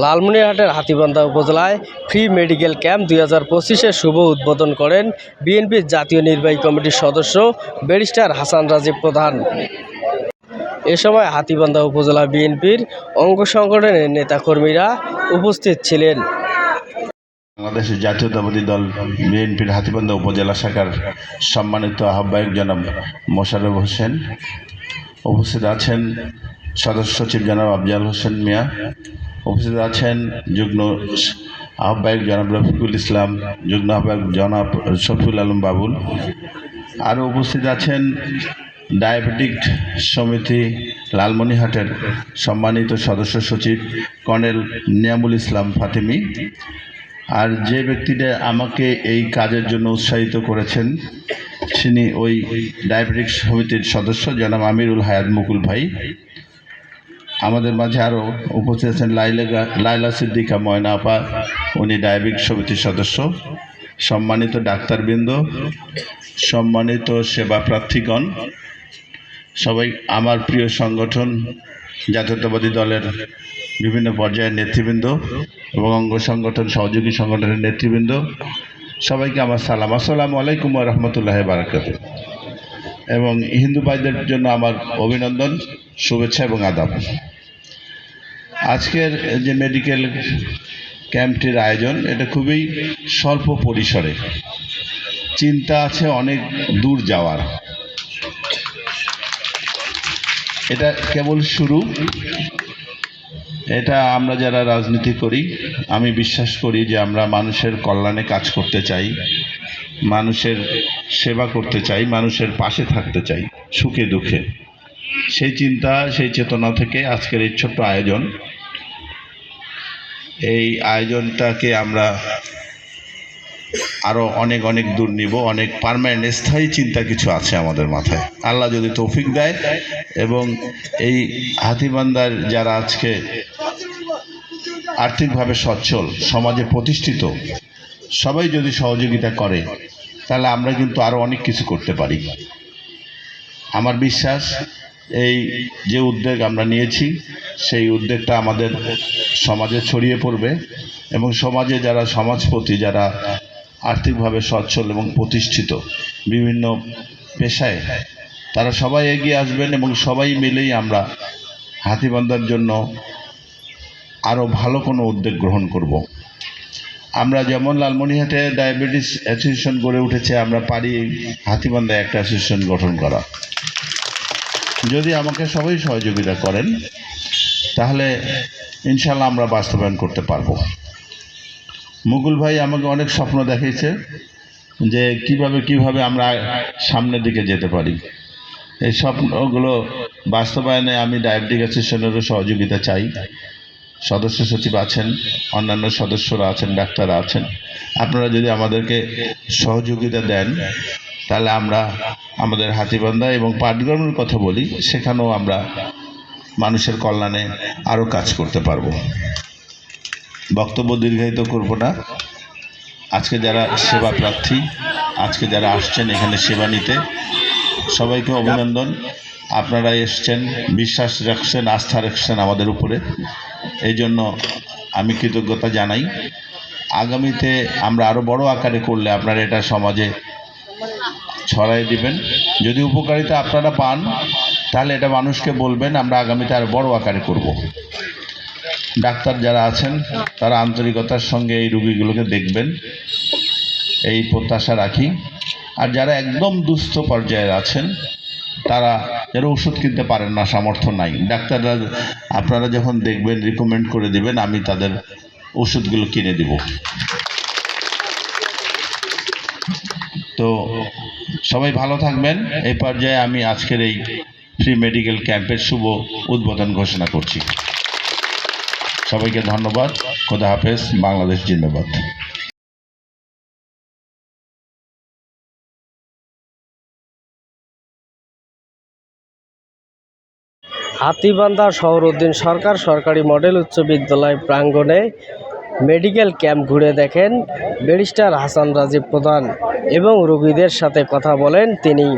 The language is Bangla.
লালমনিরহাটের হাতীবান্ধা উপজেলায় ফ্রি মেডিকেল ক্যাম্প দুই হাজার পঁচিশের শুভ উদ্বোধন করেন বিএনপির জাতীয় নির্বাহী কমিটির সদস্য ব্যারিস্টার হাসান রাজীব প্রধান। এ সময় হাতীবান্ধা উপজেলা বিএনপির অঙ্গ সংগঠনের নেতাকর্মীরা উপস্থিত ছিলেন। বাংলাদেশের জাতীয়তাবাদী দল বিএনপির হাতিবান্ধা উপজেলা শাখার সম্মানিত আহ্বায়ক জনাব মোশারফ হোসেন। উপস্থিত আছেন সদস্য সচিব জনাব আফজাল হোসেন মিয়া উপস্থিত আছেন যুগ্ম আহ্বায়ক জনাব রফিকুল ইসলাম যুগ্ম আহ্বায়ক জনাব শফিউল আলম বাবুল আরও উপস্থিত আছেন ডায়াবেটিক সমিতি লালমনিহাটের সম্মানিত সদস্য সচিব কর্নেল নিয়ামুল ইসলাম ফাতিমি। আর যে ব্যক্তিটা আমাকে এই কাজের জন্য উৎসাহিত করেছেন, তিনি ওই ডায়াবেটিক সমিতির সদস্য জনাব আমিরুল হায়াত মুকুল ভাই। আমাদের মাঝে আরও উপস্থিত আছেন লাইলা লাইলা সিদ্দিকা ময়না আপা উনি ডায়াবেটিক সমিতির সদস্য। সম্মানিত ডাক্তারবৃন্দ, সম্মানিত সেবা প্রার্থীগণ সবাই আমার প্রিয় সংগঠন, জাতীয়তাবাদী দলের বিভিন্ন পর্যায়ের নেতৃবৃন্দ এবং অঙ্গ সংগঠন, সহযোগী সংগঠনের নেতৃবৃন্দ, সবাইকে আমার সালাম। আসসালামু আলাইকুম রহমতুল্লাহ বারাকাত এবং হিন্দু ভাইদের জন্য আমার অভিনন্দন, শুভেচ্ছা এবং আদাব। আজকের যে মেডিকেল ক্যাম্পটির আয়োজন, এটা খুবই স্বল্প পরিসরে। চিন্তা আছে অনেক দূর যাওয়ার। এটা কেবল শুরু। এটা আমরা যারা রাজনীতি করি, আমি বিশ্বাস করি যে আমরা মানুষের কল্যাণে কাজ করতে চাই, মানুষের সেবা করতে চাই, মানুষের পাশে থাকতে চাই, সুখে দুঃখে। সেই চিন্তা, সেই চেতনা থেকে আজকের এই ছোট্ট আয়োজন। এই আয়োজনটাকে আমরা আরও অনেক অনেক দূর নিব, অনেক পারমানেন্ট স্থায়ী চিন্তা কিছু আছে আমাদের মাথায়। আল্লাহ যদি তৌফিক দেয় এবং এই হাতিবান্দার যারা আজকে আর্থিকভাবে সচ্ছল, সমাজে প্রতিষ্ঠিত, সবাই যদি সহযোগিতা করে, তাহলে আমরা কিন্তু আরও অনেক কিছু করতে পারি। আমার বিশ্বাস এই যে উদ্যোগ আমরা নিয়েছি, সেই উদ্যোগটা আমাদের সমাজে ছড়িয়ে পড়বে এবং সমাজে যারা সমাজপতি, যারা আর্থিকভাবে সচ্ছল এবং প্রতিষ্ঠিত বিভিন্ন পেশায়, তারা সবাই এগিয়ে আসবেন এবং সবাই মিলেই আমরা হাতিবান্ধার জন্য আরও ভালো কোনো উদ্যোগ গ্রহণ করব। আমরা যেমন লালমনিহাটে ডায়াবেটিস অ্যাসোসিয়েশন গড়ে উঠেছে, আমরা পারি হাতিবান্ধায় একটা অ্যাসোসিয়েশন গঠন করা যদি আমাকে সবাই সহযোগিতা করেন, তাহলে ইনশাল্লাহ আমরা বাস্তবায়ন করতে পারব। মুকুল ভাই আমাকে অনেক স্বপ্ন দেখিয়েছে যে কীভাবে কীভাবে আমরা সামনের দিকে যেতে পারি। এই স্বপ্নগুলো বাস্তবায়নে আমি ডায়াবেটিক অ্যাসোসিয়েশনেরও সহযোগিতা চাই। সদস্য সচিব আছেন, অন্যান্য সদস্যরা আছেন, ডাক্তাররা আছেন। আপনারা যদি আমাদেরকে সহযোগিতা দেন তাহলে আমরা আমাদের হাতিবান্ধা এবং পাটগ্রামের কথা বলি, সেখানেও আমরা মানুষের কল্যাণে আরও কাজ করতে পারব। বক্তব্য দীর্ঘায়িত করব না। আজকে যারা সেবা প্রার্থী, আজকে যারা আসছেন এখানে সেবা নিতে, সবাইকে অভিনন্দন। আপনারা এসছেন, বিশ্বাস রাখছেন, আস্থা রাখছেন আমাদের উপরে। এই জন্য আমি কৃতজ্ঞতা জানাই। আগামীতে আমরা আরও বড় আকারে করলে আপনারা এটা সমাজে ছড়াই দিবেন। যদি উপকারিতা আপনারা পান, তাহলে এটা মানুষকে বলবেন, আমরা আগামীতে আর বড় আকারে করব। ডাক্তার যারা আছেন, তারা আন্তরিকতার সঙ্গে এই রুগীগুলোকে দেখবেন। এই প্রত্যাশা রাখি। আর যারা একদম দুস্থ পর্যায়ে আছেন, তারা যারা ওষুধ কিনতে পারেন না, সামর্থ্য নাই। ডাক্তাররা, আপনারা যখন দেখবেন রিকমেন্ড করে দিবেন, আমি তাদের ওষুধগুলো কিনে দিব। তো সবাই ভালো থাকবেন। এই পর্যায়ে আমি আজকের এই ফ্রি মেডিকেল ক্যাম্পের শুভ উদ্বোধন ঘোষণা করছি। সবাইকে ধন্যবাদ। খোদা হাফেজ। বাংলাদেশ জিন্দাবাদ। হাতীবান্ধা শহরউদ্দিন সরকার সরকারি মডেল উচ্চ বিদ্যালয় প্রাঙ্গণে মেডিকেল ক্যাম্প ঘুরে দেখেন ব্যারিস্টার হাসান রাজীব প্রধান এবং রোগীদের সাথে কথা বলেন তিনি।